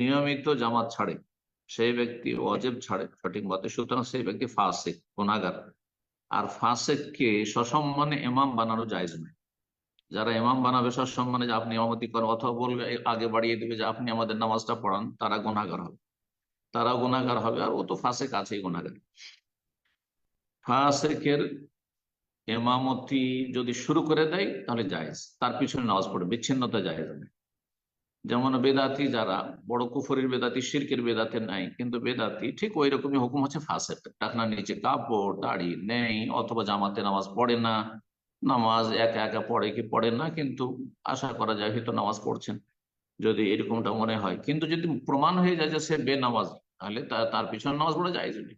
নিয়মিত জামাত ছাড়ে, সেই ব্যক্তি অজেব ছাড়ে, সঠিক মতে। সুতরাং সেই ব্যক্তি ফাসেক গুনাগার আর ফাসেককে সসম্মানে ইমাম বানানো যায় না যারা ইমাম বানাবে সসম্মানে যে আপনি ইমামতি করেন, অথবা বলবে আগে বাড়িয়ে দিবে যে আপনি আমাদের নামাজটা পড়ান তারা গুনাগার হবে। তারা গুনাগার হবে, আর ও তো ফাসেক আছেই গুনাগার ফাসেকের এমামতি যদি শুরু করে দেয়, তাহলে জায়েজ। তার পিছনে নামাজ পড়ে, বিচ্ছিন্নতা জায়েজ নেই যেমন বেদাতি যারা, বড় কুফরের বেদাতি, শিরকের বেদাতে নাই, কিন্তু বেদাতি ঠিক ওই রকমই হুকুম হচ্ছে ফাঁসের টাকনার নিচে কাপড়, দাড়ি নেই, অথবা জামাতে নামাজ পড়ে না। নামাজ একা একা পড়ে কি পড়ে না, কিন্তু আশা করা যায় হয়তো নামাজ পড়ছেন, যদি এরকমটা মনে হয়। কিন্তু যদি প্রমাণ হয়ে যায় যে সে বেনামাজ, তাহলে তার পিছনে নামাজ পড়ে যায় যদি।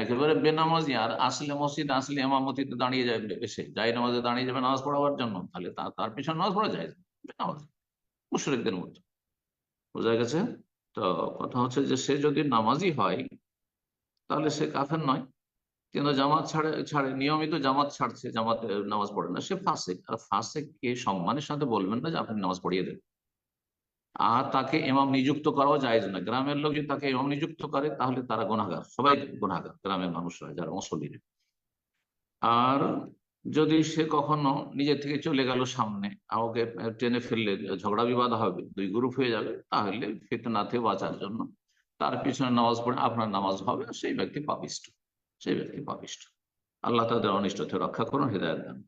একেবারে বেনামাজি, আর আসলে মসজিদ আসলে এমামতিতে দাঁড়িয়ে যাবে, এসে যাই নামাজে দাঁড়িয়ে যাবে নামাজ পড়াবার জন্য, তাহলে তার পিছনে নামাজ পড়া যায়। বেনামাজ। মুশরিকদের মতো বোঝা গেছে? তো কথা হচ্ছে যে, সে যদি নামাজি হয়, তাহলে সে কাফের নয়। কিন্তু জামাত ছাড়ে ছাড়ে, নিয়মিত জামাত ছাড়ছে, জামাত নামাজ পড়ে না, সে ফাসেক। আর ফাসেককে সম্মানের সাথে বলবেন না যে, আপনি নামাজ পড়িয়ে দেন। আর তাকে এমাম নিযুক্ত করাও যায় না গ্রামের লোক যদি তাকে এমাম নিযুক্ত করে, তাহলে তারা গুনাগার সবাই গুনাগার গ্রামের মানুষরা, যারা মুসলিম আর যদি সে কখনো নিজের থেকে চলে গেল সামনে আমাকে টেনে ফেললে ঝগড়া বিবাদ হবে, দুই গ্রুপ হয়ে যাবে, তাহলে ফিতনা থেকে বাঁচার জন্য তার পিছনে নামাজ পড়ে আপনার নামাজ হবে সেই ব্যক্তি পাপিষ্ট। সেই ব্যক্তি পাপিষ্ট। আল্লাহ তাদের অনিষ্ট থেকে রক্ষা করুন হৃদয় দান